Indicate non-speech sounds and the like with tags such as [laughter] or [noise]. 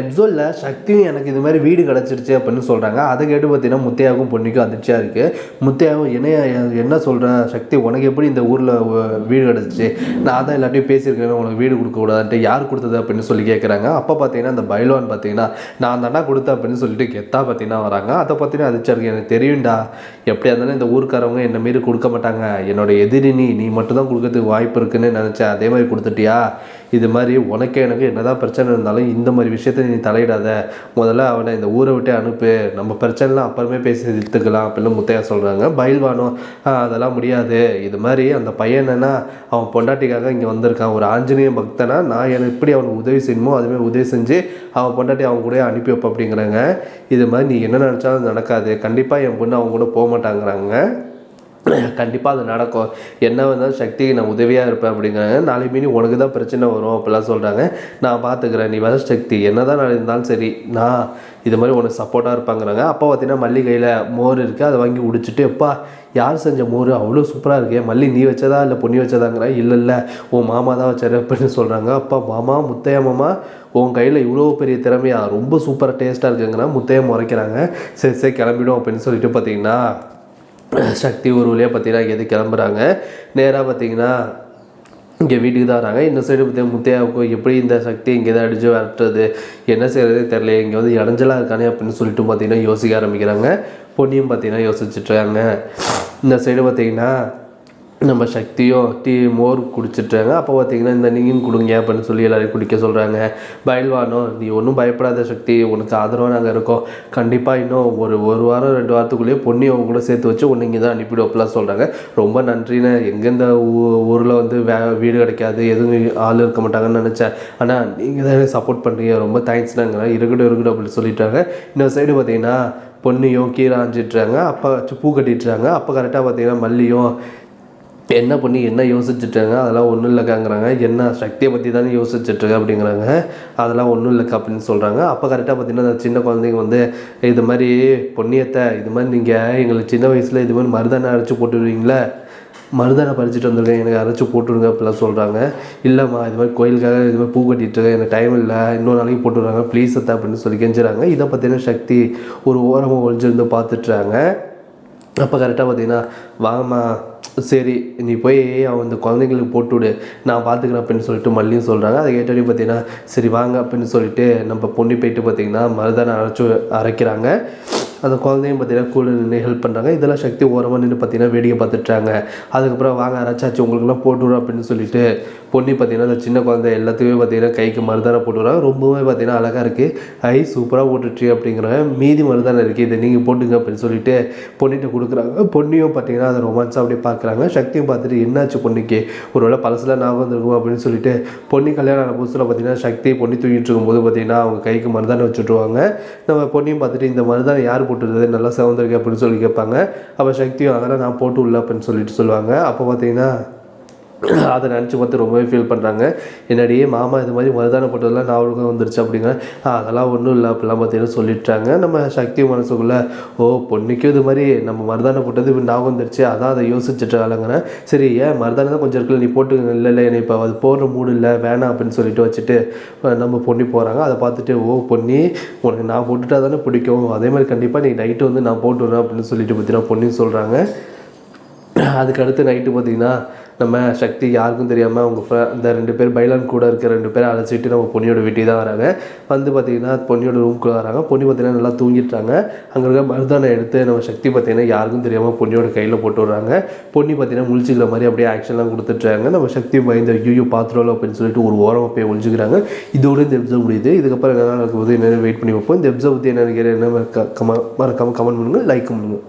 எப்சோலில் சக்தியும் எனக்கு இது மாதிரி வீடு கிடச்சிருச்சு அப்படின்னு சொல்கிறாங்க அதை கேட்டு பார்த்தீங்கன்னா முத்தையாவும் பொண்ணுக்கும் அதிர்ச்சியாக இருக்குது முத்தையாவும் என்ன என்ன சொல்கிற சக்தி? உனக்கு எப்படி இந்த ஊரில் வீடு கிடச்சிச்சு? நான் தான் எல்லாத்தையும் பேசியிருக்கேன் உனக்கு வீடு கொடுக்கக்கூடாதுன்ட்டு யார் கொடுத்தது அப்படின்னு சொல்லி கேட்குறாங்க அப்போ பார்த்தீங்கன்னா அந்த பைலோன் பார்த்தீங்கன்னா நான் தாண்டா கொடுத்தேன் அப்படின்னு சொல்லிட்டு கெத்தா பார்த்தீங்கன்னா வராங்க. அதை பார்த்தீங்கன்னா அதிர்ச்சியாக எனக்கு தெரியும்டா. எப்படியா இருந்தாலும் இந்த ஊருக்காரவங்க என்ன மாரி கொடுக்க மாட்டாங்க. என்னோட எதிரி நீ நீ மட்டும்தான் கொடுக்கறதுக்கு வாய்ப்பு இருக்குன்னு நினச்சேன். அதே மாதிரி கொடுத்துட்டியா? இது மாதிரி உனக்கே எனக்கு என்னதான் பிரச்சனை இருந்தாலும் இந்த மாதிரி விஷயத்த நீ தலையிடாத. முதல்ல அவனை இந்த ஊரை விட்டு அனுப்பு. நம்ம பிரச்சனைலாம் அப்புறமே பேசி தீர்த்துக்கலாம் அப்படின்னு முத்தையா சொல்கிறாங்க பயில்வானும் அதெல்லாம் முடியாது. இது மாதிரி அந்த பையன் அவன் பொண்டாட்டிக்காக இங்கே வந்திருக்கான். ஒரு ஆஞ்சநேய பக்தனா நான் எனக்கு எப்படி அவனுக்கு உதவி செய்யணுமோ அதுமாதிரி உதவி செஞ்சு அவன் பொண்டாட்டி அவங்க கூட அனுப்பி வைப்ப அப்படிங்கிறாங்க. இது மாதிரி நீ என்ன நினச்சாலும் நடக்காது. கண்டிப்பாக என் பொண்ணு அவங்க கூட போக மாட்டாங்கிறாங்க. கண்டிப்பாக அது நடக்கும். என்ன வந்தாலும் சக்திக்கு நான் உதவியாக இருப்பேன் அப்படிங்கிறாங்க. நாளை மீனி உனக்கு தான் பிரச்சனை வரும் அப்படிலாம் சொல்கிறாங்க நான் பார்த்துக்கிறேன் நீ வர சக்தி. என்ன தான் நான் இருந்தாலும் சரி நான் இது மாதிரி உனக்கு சப்போர்ட்டாக இருப்பாங்கிறாங்க. அப்போ பார்த்தீங்கன்னா மல்லி கையில் மோர் இருக்குது அதை வாங்கி உடிச்சிட்டு எப்பா யார் செஞ்ச மோர்? அவ்வளோ சூப்பராக இருக்கே. மல்லி நீ வச்சதா இல்லை பொண்ணி வச்சதாங்கிறா? இல்லை இல்லை. உன் மாமா தான் வச்சாரு அப்படின்னு சொல்கிறாங்க அப்பா மாமா முத்தைய மாமா உன் கையில் இவ்வளோ பெரிய திறமையா ரொம்ப சூப்பராக டேஸ்ட்டாக இருக்குங்கிறா. முத்தையம் முறைக்கிறாங்க. சரி சரி கிளம்பிடும் அப்படின்னு சொல்லிட்டு பார்த்தீங்கன்னா சக்தி ஒரு வழியாக பார்த்தீங்கன்னா எது கிளம்புறாங்க. நேராக பார்த்தீங்கன்னா இங்கே வீட்டுக்கு தான் வராங்க. இந்த சைடு பார்த்தீங்கன்னா முத்தையாவுக்கும் எப்படி இந்த சக்தி இங்கே தான் அடித்து வரட்டுறது என்ன செய்கிறதே தெரியல. இங்கே வந்து இடைஞ்சலாக இருக்கானே அப்படின்னு சொல்லிட்டு பார்த்தீங்கன்னா யோசிக்க ஆரம்பிக்கிறாங்க. பொண்ணியும் பார்த்தீங்கன்னா யோசிச்சுட்ருக்காங்க இந்த சைடு பார்த்தீங்கன்னா நம்ம சக்தியும் டீ மோர் குடிச்சிட்றாங்க அப்போ பார்த்தீங்கன்னா இந்த நீங்களும் கொடுங்க அப்படின்னு சொல்லி எல்லோரையும் குடிக்க சொல்கிறாங்க பயில்வானோ நீ ஒன்றும் பயப்படாத சக்தி உனக்கு ஆதரவாக நாங்கள் இருக்கோம். கண்டிப்பாக இன்னும் ஒரு ஒரு வாரம் ரெண்டு வாரத்துக்குள்ளேயே பொண்ணையும் அவங்க கூட சேர்த்து வச்சு ஒன்று இங்கே தான் அனுப்பிடுவோம்லாம் சொல்கிறாங்க ரொம்ப நன்றிண்ணே. எங்கெந்த ஊரில் வந்து வே வீடு கிடைக்காது எதுவும் ஆள் இருக்க மாட்டாங்கன்னு நினச்சேன். ஆனால் நீங்கள் தான் சப்போர்ட் பண்ணுறீங்க ரொம்ப தேங்க்ஸ்னாங்க இருக்கட்டும் இருக்கட்டும் அப்படின்னு சொல்லிட்டாங்க. இன்னொரு சைடு பார்த்தீங்கன்னா பொண்ணையும் கீரை ஆஞ்சிட்றாங்க அப்போ பூ கட்டிட்டுறாங்க. அப்போ கரெக்டாக பார்த்தீங்கன்னா மல்லியும் என்ன பண்ணி என்ன யோசிச்சுட்டாங்க அதெல்லாம் ஒன்றும் இல்லைக்காங்கிறாங்க. என்ன சக்தியை பற்றி தானே யோசிச்சுட்ருக்க அப்படிங்கிறாங்க. அதெல்லாம் ஒன்றும் இல்லைக்கா அப்படின்னு சொல்கிறாங்க அப்போ கரெக்டாக பார்த்தீங்கன்னா அந்த சின்ன குழந்தைங்க வந்து இது மாதிரி பொன்னியத்தை இது மாதிரி நீங்கள் எங்களுக்கு சின்ன வயசில் இது மாதிரி மருதானை அரைச்சி போட்டுருவீங்களே? மருதானை பறிச்சுட்டு வந்திருக்கேன். எனக்கு அரைச்சி போட்டுருங்க அப்படிலாம் சொல்கிறாங்க இல்லைம்மா இது மாதிரி கோயிலுக்காக இது மாதிரி பூ கட்டிட்டு எனக்கு டைம் இல்லை. இன்னொரு நாளைக்கு போட்டுடுறாங்க. ப்ளீஸ் அத்தா அப்படின்னு சொல்லி கெஞ்சுறாங்க. இதை பார்த்தீங்கன்னா சக்தி ஒரு ஓரமாக ஒழிஞ்சிருந்து பார்த்துட்றாங்க அப்போ கரெக்டாக பார்த்தீங்கன்னா வாங்கம்மா சரி நீ போய் அவன் இந்த குழந்தைங்களுக்கு போட்டு விடு நான் பார்த்துக்கிறேன் அப்படின்னு சொல்லிட்டு மல்லியும் சொல்கிறாங்க அதை கேட்டோடனே பார்த்தீங்கன்னா சரி வாங்க அப்படின்னு சொல்லிட்டு நம்ம பொண்ணு போயிட்டு பார்த்தீங்கன்னா மருதானை அரைச்சி அரைக்கிறாங்க. அந்த குழந்தையும் பார்த்தீங்கன்னா கூட நின்று ஹெல்ப் பண்ணுறாங்க இதெல்லாம் சக்தி ஓரமாக நின்று பார்த்தீங்கன்னா வேடிக்கை பார்த்துட்டாங்க அதுக்கப்புறம் வாங்க அரைச்சாச்சு உங்களுக்குலாம் போட்டுவிடும் அப்படின்னு சொல்லிட்டு பொண்ணு பார்த்தீங்கன்னா அந்த சின்ன குழந்தை எல்லாத்துக்குமே பார்த்தீங்கன்னா கைக்கு மருதானை போட்டு விடுறாங்க. ரொம்பவே பார்த்தீங்கன்னா அழகாக இருக்குது ஐ சூப்பராக போட்டுட்ரு அப்படிங்கிறாங்க மீதி மருதானை இருக்குது இதை நீங்கள் போட்டுங்க அப்படின்னு சொல்லிட்டு பொண்ணிட்ட கொடுக்குறாங்க. பொண்ணையும் பார்த்தீங்கன்னா அதை ரொமான்ஸாக அப்படியே பார்க்குறாங்க. சக்தியும் பார்த்துட்டு என்னாச்சு பொண்ணுக்கு? ஒருவேளை பழசுலாம் ஞாபகம் இருக்கும் அப்படின்னு சொல்லிட்டு பொண்ணு கல்யாணம் ஆன புதுசில் பார்த்தீங்கன்னா சக்தி பொண்ணு தூக்கிட்டு இருக்கும்போது பார்த்தீங்கன்னா அவங்க கைக்கு மருதானை வச்சுட்ருவாங்க நம்ம பொண்ணையும் பார்த்துட்டு இந்த மருதானை யார் போட்டுருது நல்லா சிவந்திருக்கு அப்படின்னு சொல்லி கேட்பாங்க. அப்போ சக்தியும் அதெல்லாம் நான் போட்டு உள்ள அப்படின்னு சொல்லிட்டு சொல்லுவாங்க. அப்போ பார்த்தீங்கன்னா [clears throat] அதை நினச்சி பார்த்து ரொம்பவே ஃபீல் பண்ணுறாங்க என்னடியே மாமா இது மாதிரி மருதான போட்டதெல்லாம் ஞாபகம் வந்துருச்சு அப்படிங்க அதெல்லாம் ஒன்றும் இல்லை அப்படிலாம் பார்த்தீங்கன்னா சொல்லிட்டாங்க. நம்ம சக்தி மனசுக்குள்ளே ஓ பொண்ணுக்கும் இது மாதிரி நம்ம மருதானப்பட்டது போட்டது ஞாபகம் வந்துருச்சு அதான் அதை யோசிச்சுட்டு அலங்குறேன் சரி ஏன் மருதானம் தான் கொஞ்சம் இருக்குல்ல நீ போட்டு இல்லை இல்லை என்னை இப்போ அது போடுற மூடு இல்லை வேணாம் அப்படின்னு சொல்லிட்டு வச்சுட்டு நம்ம பொண்ணி போகிறாங்க அதை பார்த்துட்டு ஓ பொண்ணி உனக்கு நான் போட்டுட்டா தானே பிடிக்கும். அதே மாதிரி கண்டிப்பாக நீ நைட்டு வந்து நான் போட்டு விட்றேன் அப்படின்னு சொல்லிட்டு பார்த்தீங்கன்னா பொண்ணின்னு சொல்கிறாங்க அதுக்கு அடுத்து நைட்டு பார்த்தீங்கன்னா நம்ம சக்தி யாருக்கும் தெரியாமல் அவங்க அந்த இந்த ரெண்டு பேர் பைலான் கூட இருக்க ரெண்டு பேரை அழைச்சிட்டு நம்ம பொண்ணியோட வீட்டுக்கு தான் வராங்க. வந்து பார்த்தீங்கன்னா பொண்ணியோட ரூம்குள்ளே வராங்க. பொன்னி பார்த்திங்கன்னா நல்லா தூங்கிட்டாங்க. அங்கே இருக்க மருதானை எடுத்து நம்ம சக்தி பார்த்தீங்கன்னா யாருக்கும் தெரியாமல் பொண்ணியோட கையில் போட்டு விடுறாங்க. பொண்ணி பார்த்தீங்கன்னா முழிச்சிக்கிற மாதிரி அப்படியே ஆக்ஷன்லாம் கொடுத்துட்றாங்க. நம்ம சக்தி பயந்த ஐயோ பாத்திரம் அப்படின்னு சொல்லிட்டு ஒரு ஓரமாக போய் ஒழிச்சிக்கிறாங்க இதோட இந்த எபிசோட் முடியுது. இதுக்கப்புறம் என்ன நடக்கும்போது என்னென்ன வெயிட் பண்ணி வைப்போம் இந்த எபிசோட் பற்றி என்ன நினைக்கிறேன் என்ன மறக்காம கமெண்ட் பண்ணுங்கள் லைக் பண்ணுங்கள்